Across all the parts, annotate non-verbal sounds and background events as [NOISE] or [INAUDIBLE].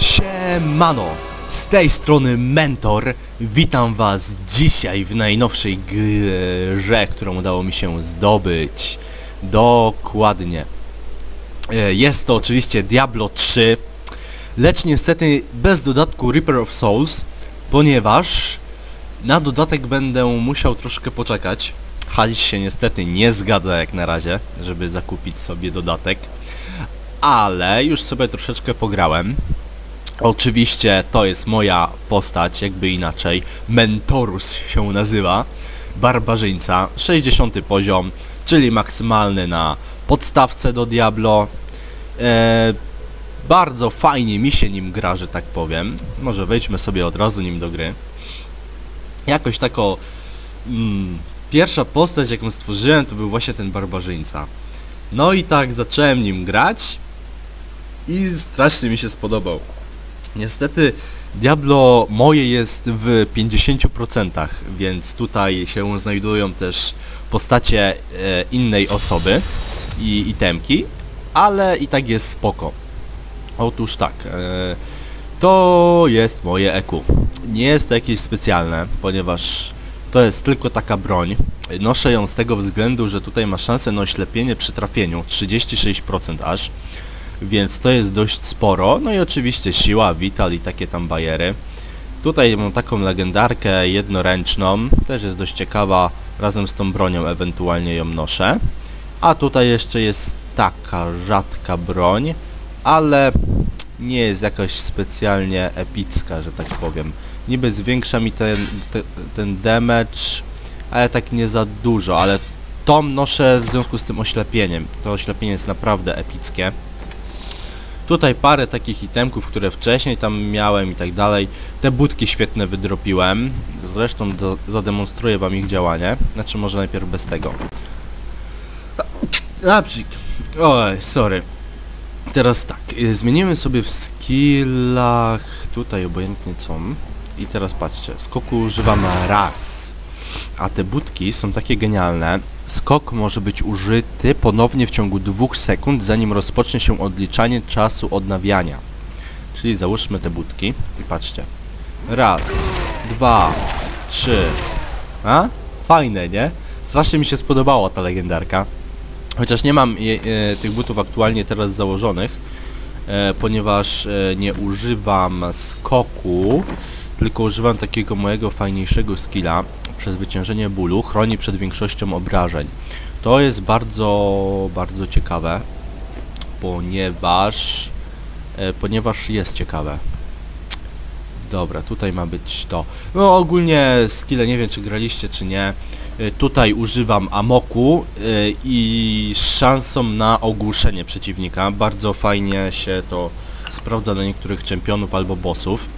Siemano! Z tej strony Mentor. Witam was dzisiaj w najnowszej grze, którą udało mi się zdobyć. Dokładnie. E, Jest to oczywiście Diablo 3, lecz niestety bez dodatku Reaper of Souls, ponieważ na dodatek będę musiał troszkę poczekać. Haliś się niestety nie zgadza jak na razie, żeby zakupić sobie dodatek. Ale już sobie troszeczkę pograłem. Oczywiście to jest moja postać, jakby inaczej. Mentorus się nazywa. Barbarzyńca, 60 poziom, czyli maksymalny na podstawce do Diablo. E, bardzo fajnie mi się nim gra, że tak powiem. Może wejdźmy sobie od razu nim do gry. Jakoś tako... Mm, pierwsza postać jaką stworzyłem to był właśnie ten barbarzyńca. No i tak zacząłem nim grać i strasznie mi się spodobał. Niestety Diablo moje jest w 50%, więc tutaj się znajdują też postacie e, innej osoby i itemki, ale i tak jest spoko. Otóż tak, e, to jest moje EQ. Nie jest to jakieś specjalne, ponieważ to jest tylko taka broń. Noszę ją z tego względu, że tutaj ma szansę na oślepienie przy trafieniu, 36% aż więc to jest dość sporo. No i oczywiście siła, vital i takie tam bajery. Tutaj mam taką legendarkę jednoręczną, też jest dość ciekawa, razem z tą bronią ewentualnie ją noszę. A tutaj jeszcze jest taka rzadka broń, ale nie jest jakoś specjalnie epicka, że tak powiem. Niby zwiększa mi ten, te, ten damage, ale tak nie za dużo, ale tą noszę w związku z tym oślepieniem. To oślepienie jest naprawdę epickie. Tutaj parę takich itemków, które wcześniej tam miałem i tak dalej. Te budki świetne wydropiłem. Zresztą zademonstruję wam ich działanie. Znaczy może najpierw bez tego. Napsik. Oj, sorry. Teraz tak, y, zmienimy sobie w skillach tutaj obojętnie co. I teraz patrzcie, skoku używam raz. A te budki są takie genialne. Skok może być użyty ponownie w ciągu dwóch sekund, zanim rozpocznie się odliczanie czasu odnawiania. Czyli załóżmy te budki i patrzcie. Raz, dwa, trzy. A? Fajne, nie? Strasznie mi się spodobała ta legendarka. Chociaż nie mam je, e, tych butów aktualnie teraz założonych, e, ponieważ e, nie używam skoku, tylko używam takiego mojego fajniejszego skilla. Przezwyciężenie bólu chroni przed większością obrażeń. To jest bardzo, bardzo ciekawe, ponieważ, e, ponieważ jest ciekawe. Dobra, tutaj ma być to. No ogólnie skille nie wiem czy graliście czy nie. E, Tutaj używam amoku e, i szansą na ogłuszenie przeciwnika. Bardzo fajnie się to sprawdza na niektórych czempionów albo bossów.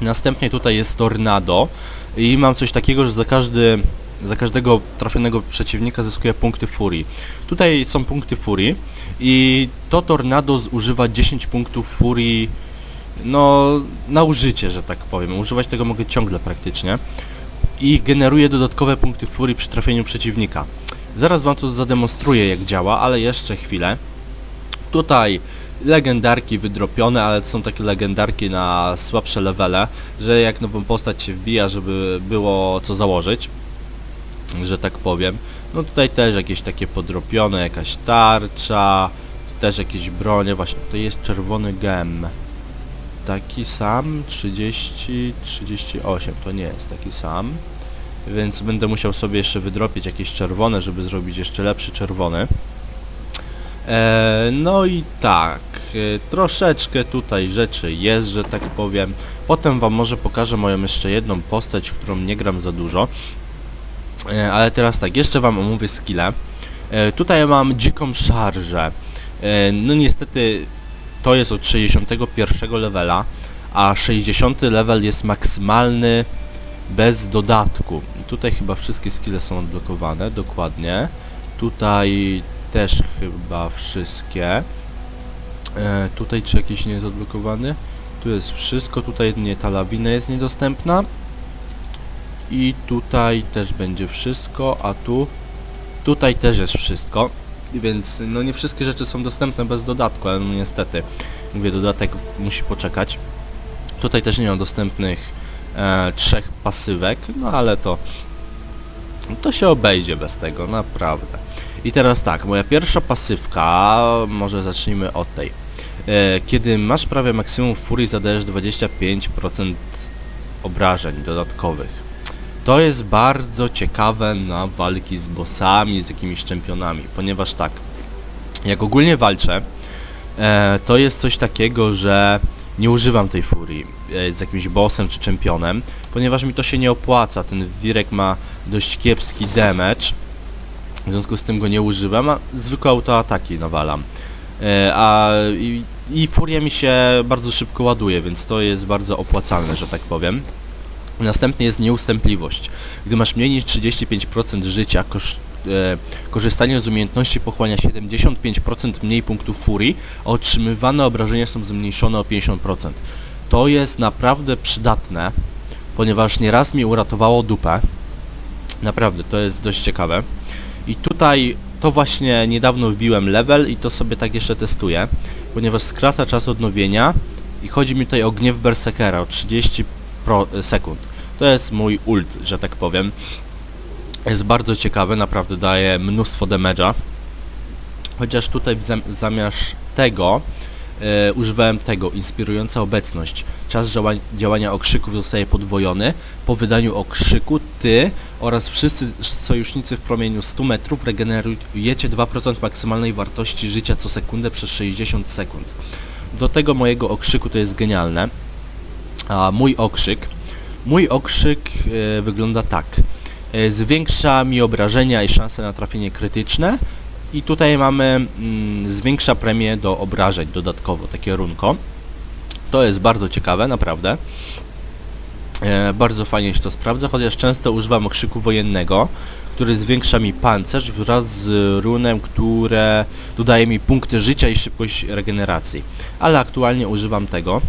Następnie tutaj jest tornado i mam coś takiego, że za każdy za każdego trafionego przeciwnika zyskuję punkty furii. Tutaj są punkty furii i to tornado zużywa 10 punktów furii no na użycie, że tak powiem. Używać tego mogę ciągle praktycznie i generuje dodatkowe punkty furii przy trafieniu przeciwnika. Zaraz wam to zademonstruję jak działa, ale jeszcze chwilę. Tutaj legendarki wydropione, ale to są takie legendarki na słabsze levele, że jak nową postać się wbija, żeby było co założyć, że tak powiem. No tutaj też jakieś takie podropione, jakaś tarcza, też jakieś bronie, właśnie to jest czerwony gem. Taki sam, 30, 38, to nie jest taki sam. Więc będę musiał sobie jeszcze wydropić jakieś czerwone, żeby zrobić jeszcze lepszy czerwony. E, no i tak, e, troszeczkę tutaj rzeczy jest, że tak powiem. Potem wam może pokażę moją jeszcze jedną postać, którą nie gram za dużo. E, ale teraz tak, jeszcze wam omówię skille. Tutaj mam dziką szarżę. No niestety to jest od 61 levela, a 60 level jest maksymalny bez dodatku. Tutaj chyba wszystkie skille są odblokowane, dokładnie. Tutaj też chyba wszystkie. E, tutaj czy jakiś nie jest odblokowany? Tu jest wszystko, tutaj nie ta lawina jest niedostępna. I tutaj też będzie wszystko, a tu tutaj też jest wszystko. Więc no nie wszystkie rzeczy są dostępne bez dodatku, ale no niestety. Mówię, dodatek musi poczekać. Tutaj też nie mam dostępnych e, trzech pasywek, no ale to to się obejdzie bez tego, naprawdę. I teraz tak, moja pierwsza pasywka, może zacznijmy od tej. E, kiedy masz prawie maksimum furii, zadajesz 25% obrażeń dodatkowych. To jest bardzo ciekawe na walki z bossami, z jakimiś czempionami, ponieważ tak, jak ogólnie walczę, e, to jest coś takiego, że nie używam tej furii e, z jakimś bossem czy czempionem, ponieważ mi to się nie opłaca. Ten wirek ma dość kiepski damage, w związku z tym go nie używam, a zwykłe autoataki nawalam. E, a i, i furia mi się bardzo szybko ładuje, więc to jest bardzo opłacalne, że tak powiem. Następnie jest nieustępliwość. Gdy masz mniej niż 35% życia, e, korzystanie z umiejętności pochłania 75% mniej punktów furii, a otrzymywane obrażenia są zmniejszone o 50%. To jest naprawdę przydatne, ponieważ nieraz mi uratowało dupę. Naprawdę, to jest dość ciekawe. I tutaj to właśnie niedawno wbiłem level i to sobie tak jeszcze testuję, ponieważ skraca czas odnowienia i chodzi mi tutaj o gniew Berserkera o 30 pro, sekund. To jest mój ult, że tak powiem. Jest bardzo ciekawy, naprawdę daje mnóstwo damage'a. Chociaż tutaj zamiast tego e, używałem tego, inspirująca obecność. Czas działa działania okrzyków zostaje podwojony. Po wydaniu okrzyku ty oraz wszyscy sojusznicy w promieniu 100 metrów regenerujecie 2% maksymalnej wartości życia co sekundę przez 60 sekund. Do tego mojego okrzyku to jest genialne. A mój okrzyk, mój okrzyk e, wygląda tak. E, zwiększa mi obrażenia i szanse na trafienie krytyczne i tutaj mamy mm, zwiększa premię do obrażeń dodatkowo, takie runko. To jest bardzo ciekawe, naprawdę. E, bardzo fajnie się to sprawdza, chociaż często używam okrzyku wojennego, który zwiększa mi pancerz wraz z runem, które dodaje mi punkty życia i szybkość regeneracji. Ale aktualnie używam tego.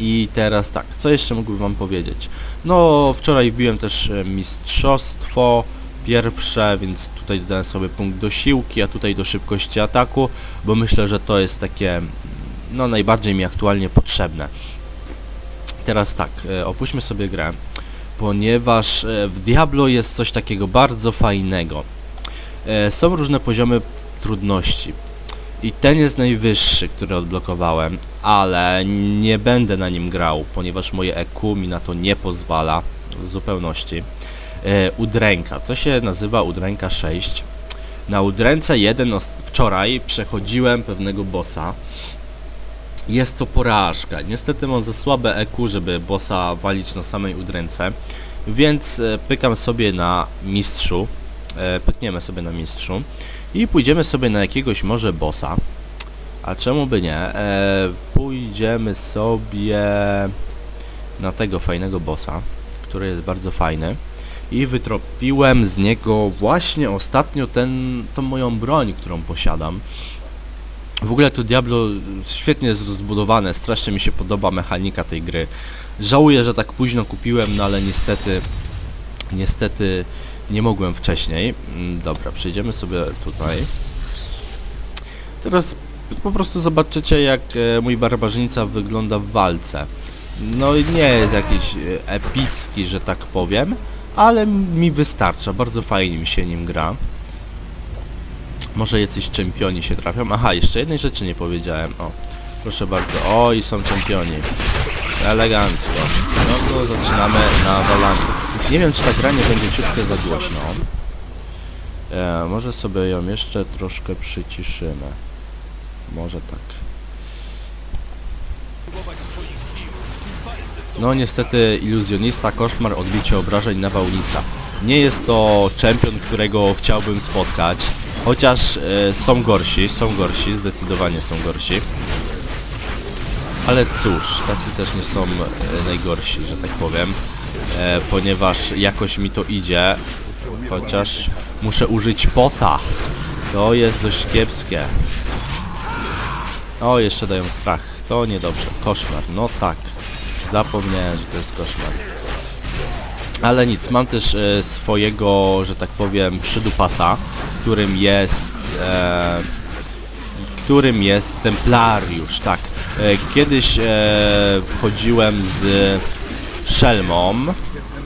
I teraz tak, co jeszcze mógłbym wam powiedzieć? No, wczoraj wbiłem też e, mistrzostwo pierwsze, więc tutaj dodałem sobie punkt do siłki, a tutaj do szybkości ataku, bo myślę, że to jest takie, no najbardziej mi aktualnie potrzebne. Teraz tak, e, opuśćmy sobie grę, ponieważ e, w Diablo jest coś takiego bardzo fajnego. E, Są różne poziomy trudności. I ten jest najwyższy, który odblokowałem, ale nie będę na nim grał, ponieważ moje EQ mi na to nie pozwala w zupełności. E, udręka, to się nazywa udręka 6. Na udręce 1 os- wczoraj przechodziłem pewnego bossa. Jest to porażka. Niestety mam za słabe EQ, żeby bossa walić na samej udręce, więc e, pykam sobie na mistrzu. E, pykniemy sobie na mistrzu i pójdziemy sobie na jakiegoś może bossa. A czemu by nie? Pójdziemy sobie na tego fajnego bossa, który jest bardzo fajny. I wytropiłem z niego właśnie ostatnio ten, tą moją broń, którą posiadam. W ogóle to Diablo świetnie jest rozbudowane, strasznie mi się podoba mechanika tej gry. Żałuję, że tak późno kupiłem, no ale niestety, niestety nie mogłem wcześniej. Mm, Dobra, przejdziemy sobie tutaj. Teraz po prostu zobaczycie jak e, mój barbarzyńca wygląda w walce. No i nie jest jakiś e, epicki, że tak powiem, ale mi wystarcza, bardzo fajnie mi się nim gra. Może jacyś czempioni się trafią. Aha, jeszcze jednej rzeczy nie powiedziałem. O, proszę bardzo. O, i są czempioni. Elegancko. No to zaczynamy na walanie. Nie wiem, czy ta gra nie będzie ciutkę za głośno. E, może sobie ją jeszcze troszkę przyciszymy. Może tak. No niestety iluzjonista, koszmar, odbicie obrażeń, nawałnica. Nie jest to czempion, którego chciałbym spotkać, chociaż e, są gorsi, są gorsi, zdecydowanie są gorsi. Ale cóż, tacy też nie są e, najgorsi, że tak powiem, e, ponieważ jakoś mi to idzie, chociaż muszę użyć pota. To jest dość kiepskie. O, jeszcze dają strach. To niedobrze. Koszmar. No tak. Zapomniałem, że to jest koszmar. Ale nic, mam też e, swojego, że tak powiem, przydupasa, którym jest... E, którym jest Templariusz, tak. E, kiedyś e, wchodziłem z Szelmą,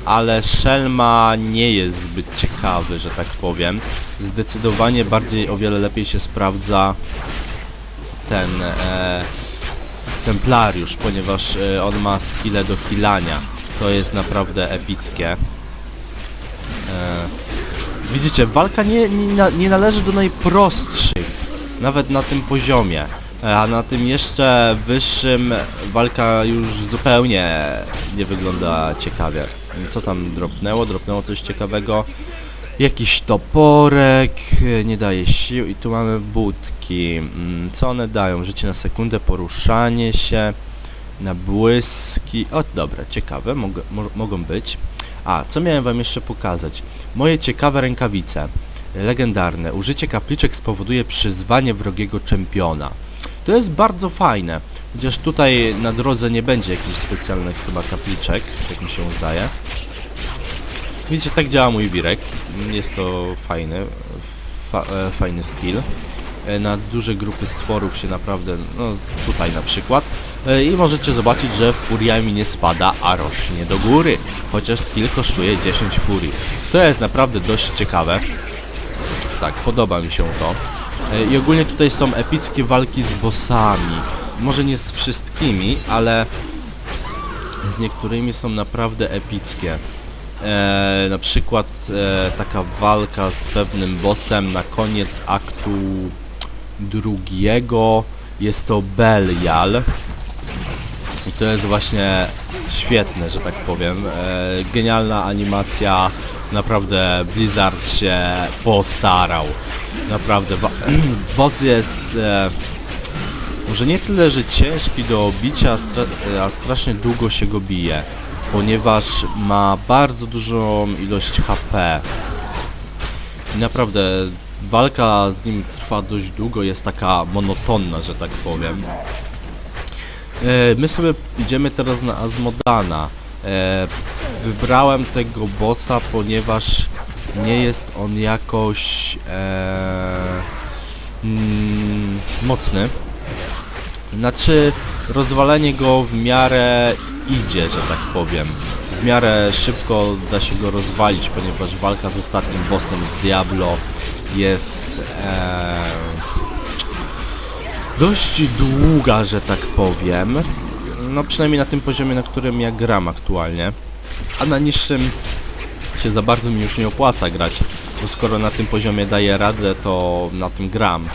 ale Szelma nie jest zbyt ciekawy, że tak powiem. Zdecydowanie bardziej, o wiele lepiej się sprawdza ten e, Templariusz, ponieważ e, on ma skille do healania. To jest naprawdę epickie. E, widzicie, walka nie, nie, nie należy do najprostszych, nawet na tym poziomie. E, A na tym jeszcze wyższym walka już zupełnie nie wygląda ciekawie. Co tam dropnęło? Dropnęło coś ciekawego. Jakiś toporek, nie daje sił i tu mamy budki. Mm, Co one dają? Życie na sekundę, poruszanie się, na błyski. O, dobra, ciekawe, mog mo mogą być. A, co miałem wam jeszcze pokazać? Moje ciekawe rękawice. Legendarne. Użycie kapliczek spowoduje przyzwanie wrogiego czempiona. To jest bardzo fajne. Chociaż tutaj na drodze nie będzie jakichś specjalnych chyba kapliczek, jak mi się zdaje. Widzicie, tak działa mój wirek. Jest to fajny, fa e, fajny skill. E, Na duże grupy stworów się naprawdę, no tutaj na przykład. E, I możecie zobaczyć, że furia mi nie spada, a rośnie do góry. Chociaż skill kosztuje 10 furii. To jest naprawdę dość ciekawe. Tak, podoba mi się to. E, I ogólnie tutaj są epickie walki z bossami. Może nie z wszystkimi, ale z niektórymi są naprawdę epickie. E, na przykład e, taka walka z pewnym bossem na koniec aktu drugiego jest to Belial i to jest właśnie świetne, że tak powiem. E, genialna animacja, naprawdę Blizzard się postarał. Naprawdę, [CLEARS THROAT] boss jest e, może nie tyle, że ciężki do obicia, a, stra a strasznie długo się go bije, ponieważ ma bardzo dużą ilość HP. I naprawdę walka z nim trwa dość długo, jest taka monotonna, że tak powiem. E, my sobie idziemy teraz na Azmodana. E, wybrałem tego bossa, ponieważ nie jest on jakoś e, mm, mocny. Znaczy, rozwalenie go w miarę idzie, że tak powiem. W miarę szybko da się go rozwalić, ponieważ walka z ostatnim bossem z Diablo jest e, dość długa, że tak powiem. No przynajmniej na tym poziomie, na którym ja gram aktualnie. A na niższym się za bardzo mi już nie opłaca grać, bo skoro na tym poziomie daję radę, to na tym gram.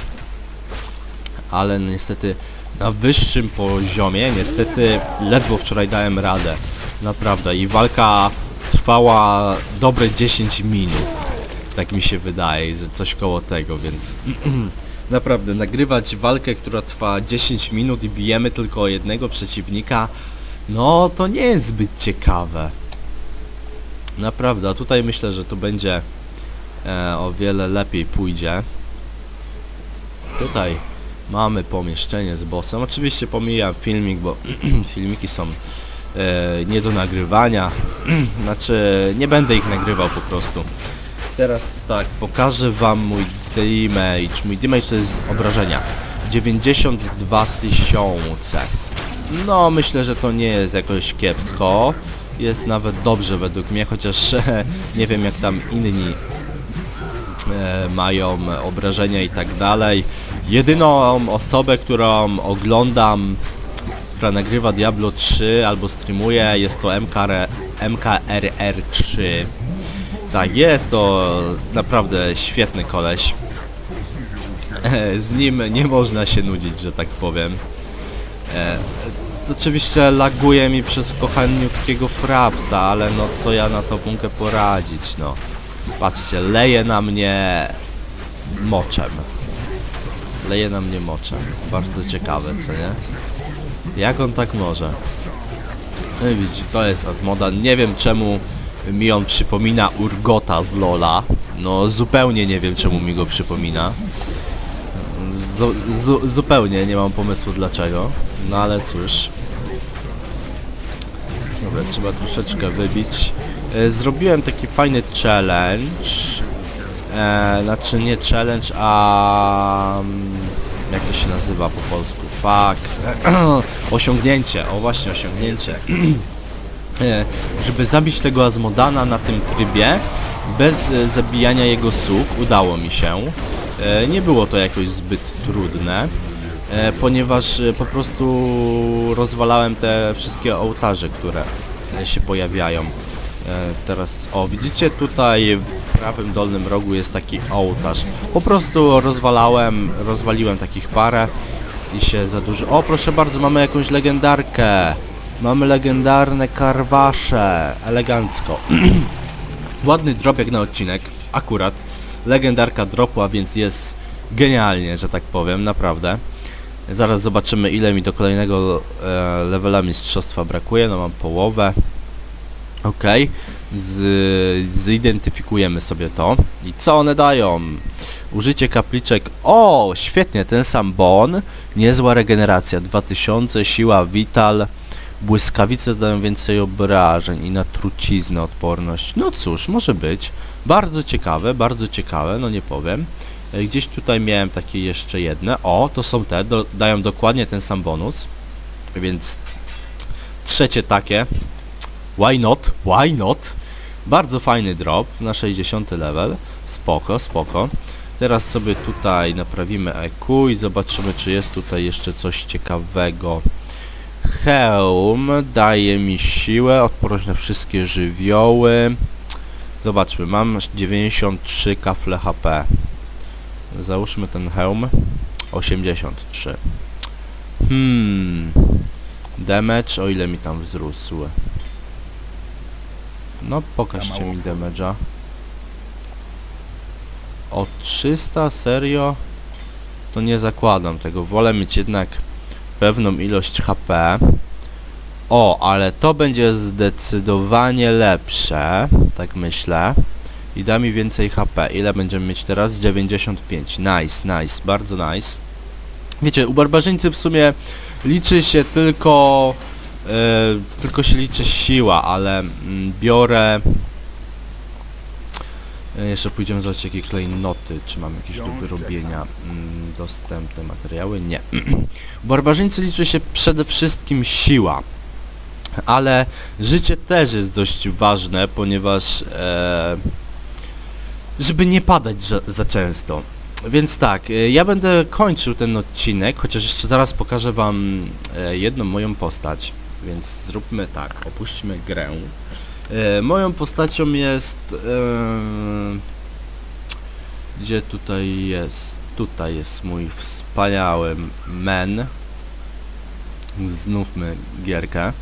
Ale niestety na wyższym poziomie, niestety ledwo wczoraj dałem radę. Naprawdę i walka trwała dobre 10 minut. Tak mi się wydaje, że coś koło tego, więc [CLEARS THROAT] naprawdę nagrywać walkę, która trwa 10 minut i bijemy tylko jednego przeciwnika, no to nie jest zbyt ciekawe. Naprawdę, a tutaj myślę, że to będzie e, o wiele lepiej pójdzie. Tutaj mamy pomieszczenie z bossem. Oczywiście pomijam filmik, bo [CLEARS THROAT] filmiki są e, nie do nagrywania. [CLEARS THROAT] znaczy, nie będę ich nagrywał po prostu. Teraz tak, pokażę wam mój damage. Mój damage to jest obrażenia. 92 tysiące. No, myślę, że to nie jest jakoś kiepsko. Jest nawet dobrze według mnie, chociaż [LAUGHS] nie wiem jak tam inni e, mają obrażenia i tak dalej. Jedyną osobę, którą oglądam, która nagrywa Diablo 3 albo streamuje, jest to MKR, MKRR3. Tak, jest to naprawdę świetny koleś. [LAUGHS] Z nim nie można się nudzić, że tak powiem. E, oczywiście laguje mi przez kochaniutkiego frapsa, ale no co ja na to mogę poradzić, no. Patrzcie, leje na mnie moczem. Leje na mnie moczem. Bardzo ciekawe, co nie? Jak on tak może? No widzicie, to jest Azmodan. Nie wiem czemu mi on przypomina Urgota z Lola. No zupełnie nie wiem czemu mi go przypomina. Zu, zu, zupełnie nie mam pomysłu dlaczego. No ale cóż. Dobra, trzeba troszeczkę wybić. E, Zrobiłem taki fajny challenge. E, znaczy nie challenge, a... mm, Jak to się nazywa po polsku? Fuck. [CLEARS THROAT] osiągnięcie, o właśnie osiągnięcie. [CLEARS THROAT] E, żeby zabić tego Azmodana na tym trybie, bez e, zabijania jego sług, udało mi się. E, nie było to jakoś zbyt trudne, ponieważ po prostu rozwalałem te wszystkie ołtarze, które się pojawiają. Teraz, o widzicie tutaj w prawym dolnym rogu jest taki ołtarz. Po prostu rozwalałem, rozwaliłem takich parę i się za dużo... O proszę bardzo, mamy jakąś legendarkę! Mamy legendarne karwasze, elegancko. [CLEARS THROAT] Ładny drop jak na odcinek, akurat. Legendarka dropła, więc jest genialnie, że tak powiem, naprawdę. Zaraz zobaczymy ile mi do kolejnego e, levela mistrzostwa brakuje, no mam połowę. Ok, Z, zidentyfikujemy sobie to. I co one dają? Użycie kapliczek. O, świetnie, ten sam bon. Niezła regeneracja. 2000, siła, vital. Błyskawice dają więcej obrażeń i na truciznę odporność. No cóż, może być. Bardzo ciekawe, bardzo ciekawe, no nie powiem. E, Gdzieś tutaj miałem takie jeszcze jedne. O, to są te, do, dają dokładnie ten sam bonus. Więc trzecie takie. Why not? Why not? Bardzo fajny drop na 60 level. Spoko, spoko. Teraz sobie tutaj naprawimy EQ i zobaczymy, czy jest tutaj jeszcze coś ciekawego. Hełm daje mi siłę, odporność na wszystkie żywioły. Zobaczmy, mam 93 kafle HP. Załóżmy ten hełm. 83. Hmm. Damage, o ile mi tam wzrósł. No, pokażcie mi damage'a. O 300, serio? To nie zakładam tego. Wolę mieć jednak pewną ilość HP. O, ale to będzie zdecydowanie lepsze, tak myślę. I da mi więcej HP. Ile będziemy mieć teraz? 95. Nice, nice, bardzo nice. Wiecie, u barbarzyńcy w sumie liczy się tylko... e, tylko się liczy siła, ale mm, biorę... E, Jeszcze pójdziemy zobaczyć jakie klejnoty, czy mam jakieś do wyrobienia mm, dostępne materiały. Nie. U [CLEARS THROAT] barbarzyńcy liczy się przede wszystkim siła. Ale życie też jest dość ważne, ponieważ e, żeby nie padać za, za często. Więc tak, e, ja będę kończył ten odcinek, chociaż jeszcze zaraz pokażę wam e, jedną moją postać. Więc zróbmy tak, opuśćmy grę. E, moją postacią jest... E, gdzie tutaj jest? Tutaj jest mój wspaniały men. Znówmy gierkę.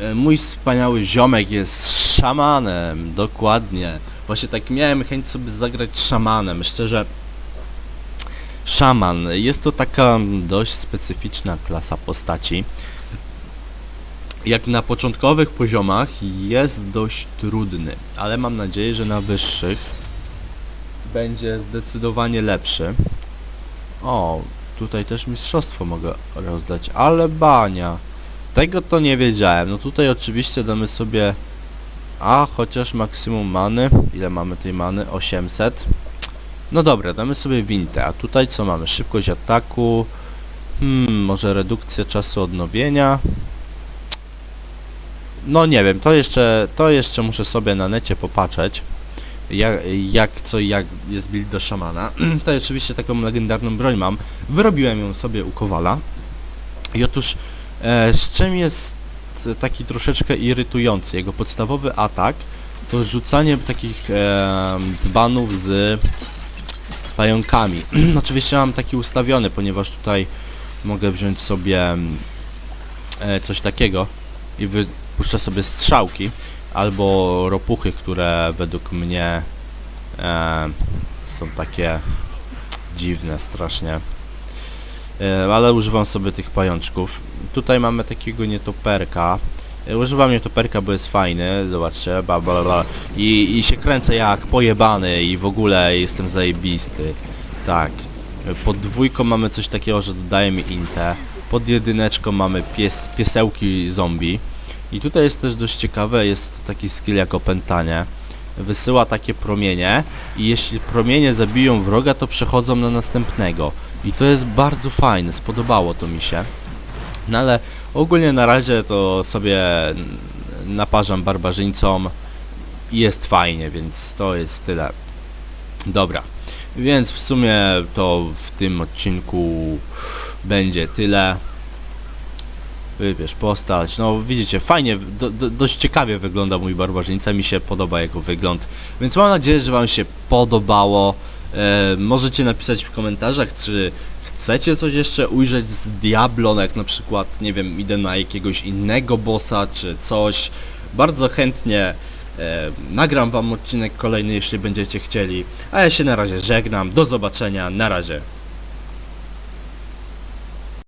E, Mój wspaniały ziomek jest szamanem, dokładnie. Właśnie tak miałem chęć sobie zagrać szamanem, szczerze. Szaman, jest to taka dość specyficzna klasa postaci. Jak na początkowych poziomach jest dość trudny, ale mam nadzieję, że na wyższych będzie zdecydowanie lepszy. O, tutaj też mistrzostwo mogę rozdać, ale bania. Tego to nie wiedziałem. No tutaj oczywiście damy sobie... A, chociaż maksimum many. Ile mamy tej many? 800. No dobra, damy sobie wintę. A tutaj co mamy? Szybkość ataku. Hmm, może redukcja czasu odnowienia. No nie wiem, to jeszcze, to jeszcze muszę sobie na necie popatrzeć. Jak, jak co i jak jest build do szamana. [CLEARS THROAT] to oczywiście taką legendarną broń mam. Wyrobiłem ją sobie u Kowala. I otóż E, z czym jest taki troszeczkę irytujący? Jego podstawowy atak to rzucanie takich e, dzbanów z pająkami. [CLEARS THROAT] Oczywiście mam taki ustawiony, ponieważ tutaj mogę wziąć sobie mm, e, coś takiego i wypuszczę sobie strzałki albo ropuchy, które według mnie e, są takie dziwne strasznie. E, ale używam sobie tych pajączków. Tutaj mamy takiego nietoperka. E, Używam nietoperka, bo jest fajny, zobaczcie, bla bla bla. I, I się kręcę jak pojebany i w ogóle jestem zajebisty. Tak. Pod dwójką mamy coś takiego, że dodaje mi intę. Pod jedyneczką mamy pies, piesełki zombie. I tutaj jest też dość ciekawe, jest taki skill jak opętanie. Wysyła takie promienie i jeśli promienie zabiją wroga, to przechodzą na następnego. I to jest bardzo fajne, spodobało to mi się. No ale ogólnie na razie to sobie naparzam barbarzyńcom i jest fajnie, więc to jest tyle. Dobra, więc w sumie to w tym odcinku będzie tyle. Wybierz postać, no widzicie, fajnie, do, do, dość ciekawie wygląda mój barbarzyńca, mi się podoba jego wygląd, więc mam nadzieję, że wam się podobało. E, możecie napisać w komentarzach, czy chcecie coś jeszcze ujrzeć z Diablo, no jak na przykład, nie wiem, idę na jakiegoś innego bossa, czy coś. Bardzo chętnie e, nagram wam odcinek kolejny, jeśli będziecie chcieli. A ja się na razie żegnam, do zobaczenia, na razie.